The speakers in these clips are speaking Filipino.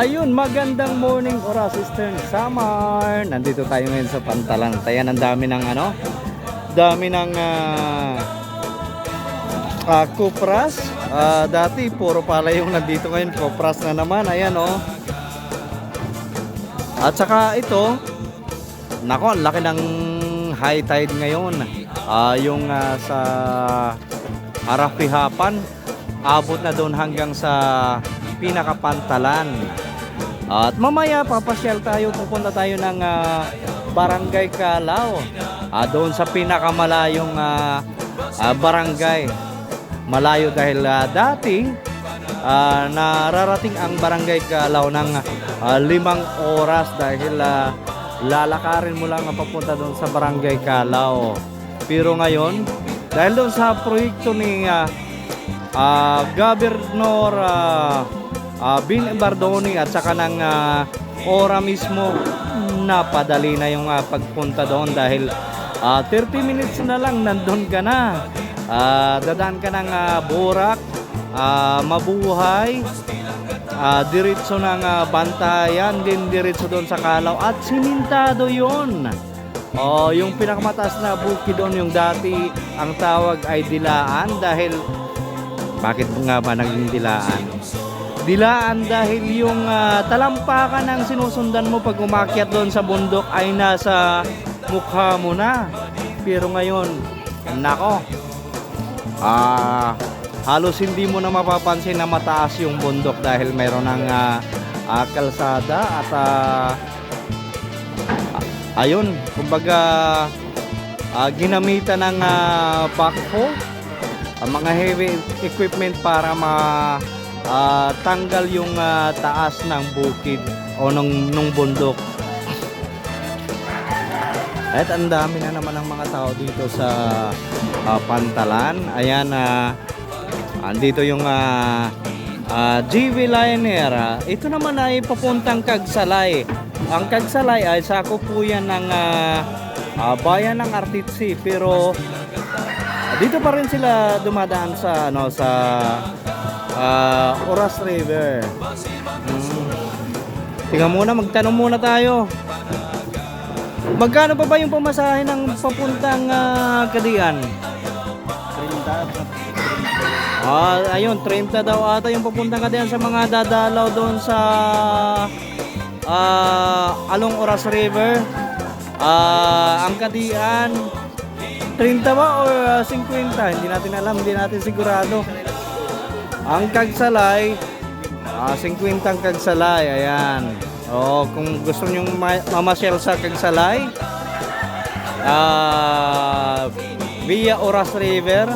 Ayun, magandang morning oras Eastern Summer. Nandito tayo ngayon sa Pantalan. Tayan, ang dami ng ano? Dami ng ah ah, Cupras. Ah, dati puro pala yung nandito ngayon. Cupras na naman. Ayan oh. At saka ito, nako, ang laki ng high tide ngayon. Ah, yung ah, sa Arapihapan, abot na doon hanggang sa pinakapantalan. At mamaya papasyal tayo, pupunta tayo ng ah, Barangay Calao. Ah, doon sa pinakamalayong ah, ah, barangay. Malayo dahil ah, dati ah, nararating ang Barangay Calao ng ah, limang oras dahil ah, lalakarin mo lang ang papunta doon sa Barangay Calao. Pero ngayon, dahil doon sa proyekto ni ah, ah, Governor ah, ah, Bin Bardoni at saka ng ah, ora mismo napadali na yung ah, pagpunta doon dahil ah, 30 minutes na lang nandun ka na Ah, dadaan ka ng ah, Borak ah, Mabuhay ah, diretso ng ah, Bantayan din diretso doon sa Kalaw at simintado yon Oh, yung pinakamataas na bukid doon yung dati ang tawag ay Dilaan dahil bakit nga ba naging dilaan? Dilaan dahil yung ah, talampakan ng sinusundan mo pag umakyat doon sa bundok ay nasa mukha mo na. Pero ngayon, nako, ah, halos hindi mo na mapapansin na mataas yung bundok dahil mayroon ng ah, ah, kalsada at ah, ayun, kumbaga ah, ginamitan ng ah, backhoe ang mga heavy equipment para ma ah, tanggal yung ah, taas ng bukid o nung, nung bundok. At ang dami na naman ng mga tao dito sa ah, Pantalan. Ayan na andito yung ah, ah, GV Liner. Ito naman ay papuntang Kagsalay. Ang Kagsalay ay sako po yan ng ah, ah, bayan ng Artitsi pero dito pa rin sila dumadaan sa ano sa ah, Oras River. Mm. Tingnan muna, magtanong muna tayo. Magkano pa ba yung pamasahe ng papuntang ah, Kadian? Ah, ayun, 30 daw ata yung papuntang Kadian sa mga dadalaw doon sa ah, Along Oras River. Ah, ang Kadian 30 ba o ah, 50? Hindi natin alam, hindi natin sigurado. Ang Kagsalay, ah, 50 ang Kagsalay, ayan. O, kung gusto nyo ma- mamasyal sa Kagsalay, ah, via Oras River,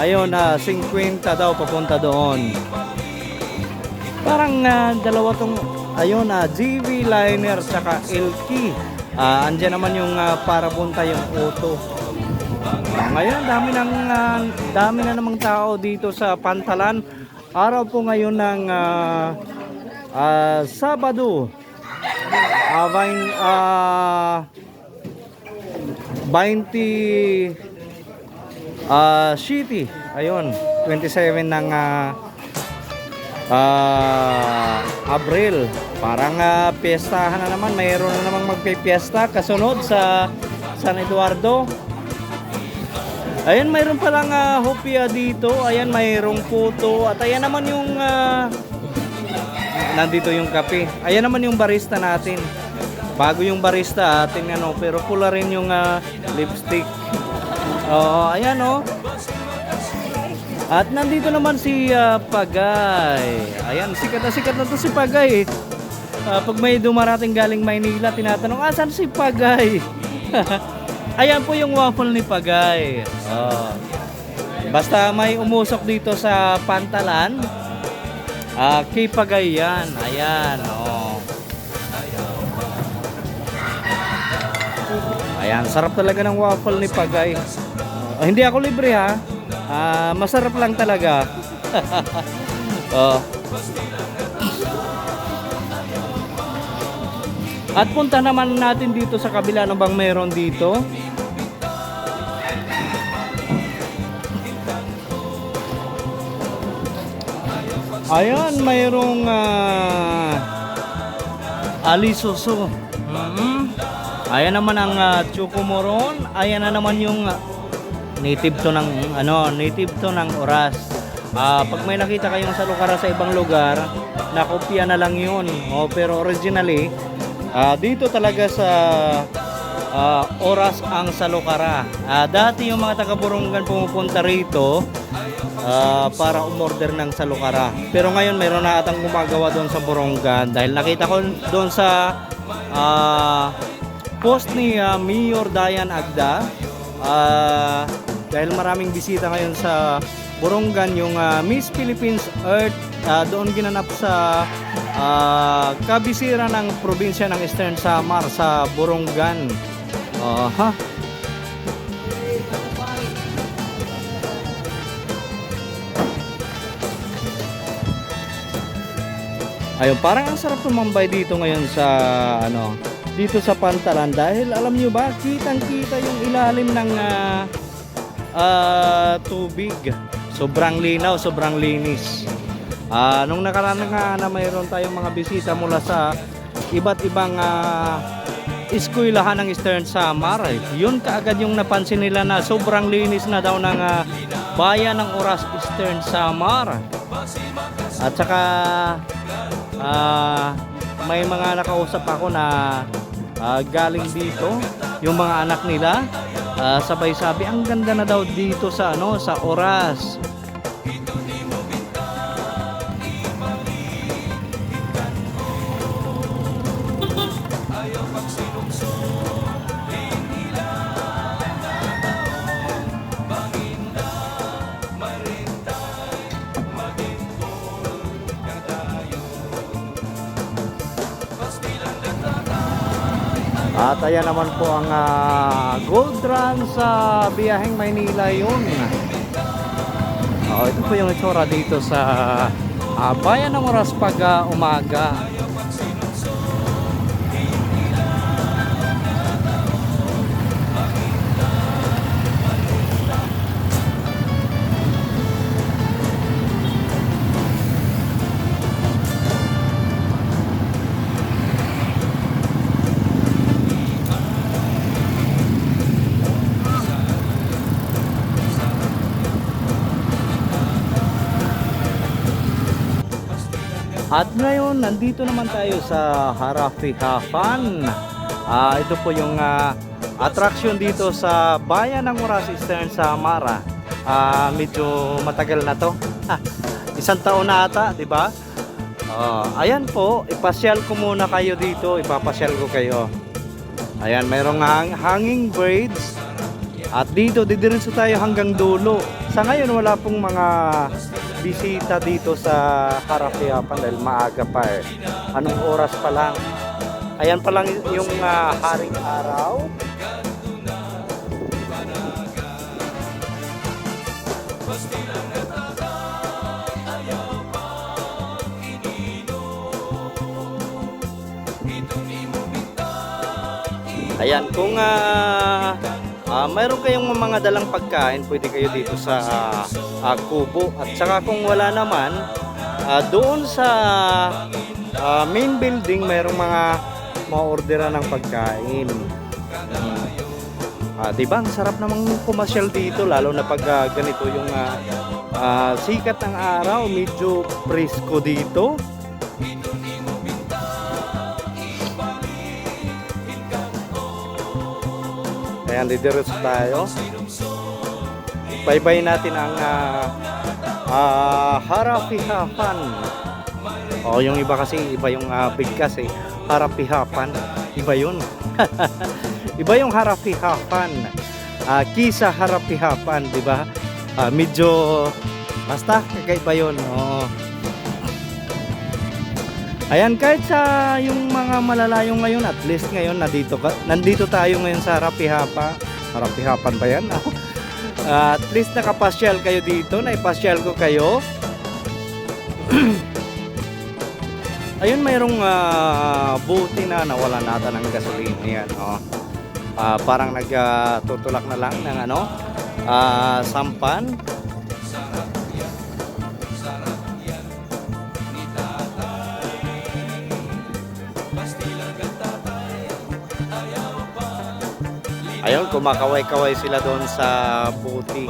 ayun, ah, 50 daw papunta doon. Parang ah, dalawa tong, ayun, ah, GV Liner, tsaka LK. Ah, andyan naman yung ah, para punta yung auto. Ngayon, dami ng ah, dami na namang tao dito sa Pantalan. Araw po ngayon ng ah, ah, Sabado. Vain- ah, 20 ah, City. Ayun, 27 ng ah, ah, Abril. Parang ah, piyestahan na naman. Mayroon na namang magpipiesta kasunod sa San Eduardo. Ayan, mayroon palang uh, hopia dito. Ayan, mayroong puto. At ayan naman yung... ah, nandito yung kape. Ayan naman yung barista natin. Bago yung barista atin ano, pero pula rin yung ah, lipstick. Oo, ayan oh. At nandito naman si ah, Pagay. Ayan, sikat na sikat na to si Pagay. Ah, pag may dumarating galing Maynila, tinatanong, asan si Pagay? Ayan po yung waffle ni Pagay. Oh. Basta may umusok dito sa pantalan, ah kay Pagay yan. Ayan, oh. Ayan, sarap talaga ng waffle ni Pagay. Oh, hindi ako libre ha. Ah, masarap lang talaga. oh. At punta naman natin dito sa kabila ng bang meron dito. Ayan, mayroong uh, alisuso. Mhm. Ayan naman ang uh, chukumoron. Ayan na naman yung ah, native to ng ano, native to ng oras. Ah, pag may nakita kayong salukara sa ibang lugar, nakopya na lang 'yun. Oh, pero originally, ah, dito talaga sa ah, oras ang salukara. Ah, dati yung mga taga Burungan pumupunta rito ah, para umorder ng salukara. Pero ngayon mayroon na atang gumagawa doon sa Borongan dahil nakita ko doon sa ah, post ni ah, Mayor Dayan Agda ah, dahil maraming bisita ngayon sa Borongan yung ah, Miss Philippines Earth ah, doon ginanap sa ah, kabisira ng probinsya ng Eastern Samar sa Borongan. Aha. Ayun, parang ang sarap tumambay dito ngayon sa ano, dito sa Pantalan dahil alam niyo ba, kitang-kita yung ilalim ng ah, ah, tubig. Sobrang linaw, sobrang linis. Ah, nung nakaraan nga na mayroon tayong mga bisita mula sa iba't ibang ah, eskwelahan ng Eastern Samar. Yun kaagad yung napansin nila na sobrang linis na daw ng ah, bayan ng Oras Eastern Samar. At saka ah, may mga nakausap ako na ah, galing dito, yung mga anak nila, ah, sabay sabi ang ganda na daw dito sa ano sa Oras. At ayan naman po ang ah, Gold Run sa biyaheng Maynila yun. Oh, ito po yung itsura dito sa ah, Bayan ng Oras pag ah, umaga. At ngayon, nandito naman tayo sa Harafi Hafan. Ah, ito po yung ah, attraction dito sa Bayan ng Oras Eastern Samara. Ah, medyo matagal na to. Isang taon na ata, di ba? Ah, ayan po, ipasyal ko muna kayo dito. Ipapasyal ko kayo. Ayan, mayroong hang hanging braids. At dito, didiretso tayo hanggang dulo. Sa ngayon, wala pong mga bisita dito sa Harapiapan dahil maaga pa eh. Anong oras pa lang? Ayan pa lang yung ah, haring araw. Ayan, kung ah ah, mayroon kayong mga dalang pagkain, pwede kayo dito sa ah, kubo. At saka kung wala naman, ah, doon sa ah, main building, mayroong mga ma-orderan ng pagkain. Hmm. Ah, 'di ba? Ang sarap namang pumasyal dito lalo na pag ah, ganito yung ah, ah, sikat ng araw, medyo presko dito. Ayan, didiretso tayo. Baybay natin ang uh, uh, harapihapan. O, yung iba kasi, iba yung uh, bigkas eh. Harapihapan. Iba yun. iba yung harapihapan. Uh, kisa harapihapan, di ba? Ah, medyo, basta, kakaiba yun. Oo. Ayan, kahit sa yung mga malalayong ngayon, at least ngayon, nandito, ka, nandito tayo ngayon sa Rapihapa. Rapihapan ba yan? at least nakapasyal kayo dito, naipasyal ko kayo. Ayun, mayroong ah, buti na nawala nata ng gasolina yan. Oh. Ah, parang nagtutulak na lang ng ano, ah, sampan. Ayun, kumakaway-kaway sila doon sa puti.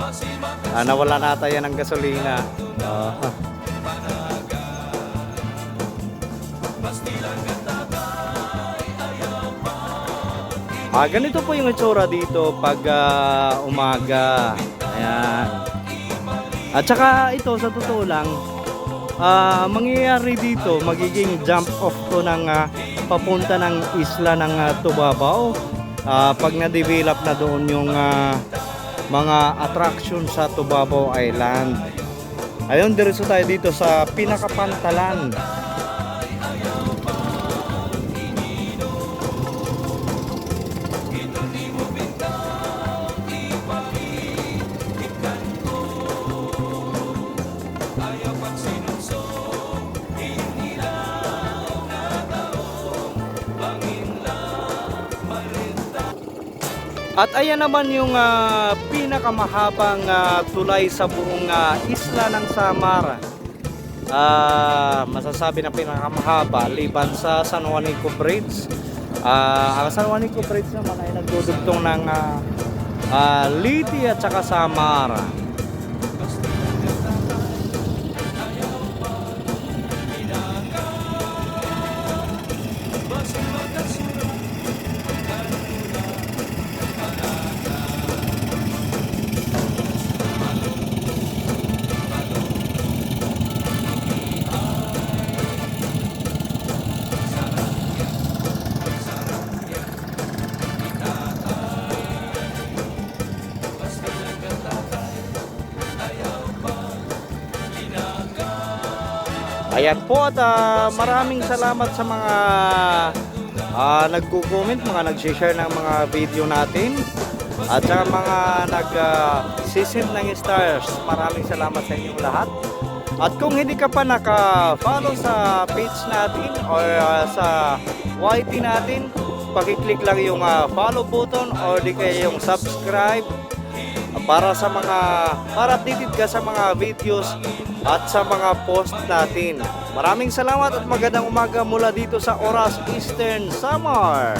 Ah, nawala nata yan ng gasolina. Ah. Ah, ganito po yung itsura dito pag ah, umaga. Ayan. At saka ito, sa totoo lang, ah, mangyayari dito, magiging jump off to ng ah, papunta ng isla ng ah, Tubabaw. Ah, pag na-develop na doon yung ah, mga attraction sa Tubabaw Island. Ayun, diretso tayo dito sa pinakapantalan. At ayan naman yung ah, pinakamahabang ah, tulay sa buong ah, isla ng Samar. Ah, masasabi na pinakamahaba liban sa San Juanico Bridge. Ah, ang San Juanico Bridge naman ay nagdudugtong ng ah, ah, Liti at saka Samar. Ayan po at ah, maraming salamat sa mga ah, nagko-comment, mga nag-share ng mga video natin at sa mga nag-sisend ng stars. Maraming salamat sa inyong lahat. At kung hindi ka pa naka-follow sa page natin or ah, sa YT natin, pakiclick lang yung ah, follow button or di kaya yung subscribe para sa mga para updated ka sa mga videos at sa mga post natin. Maraming salamat at magandang umaga mula dito sa Oras Eastern Samar.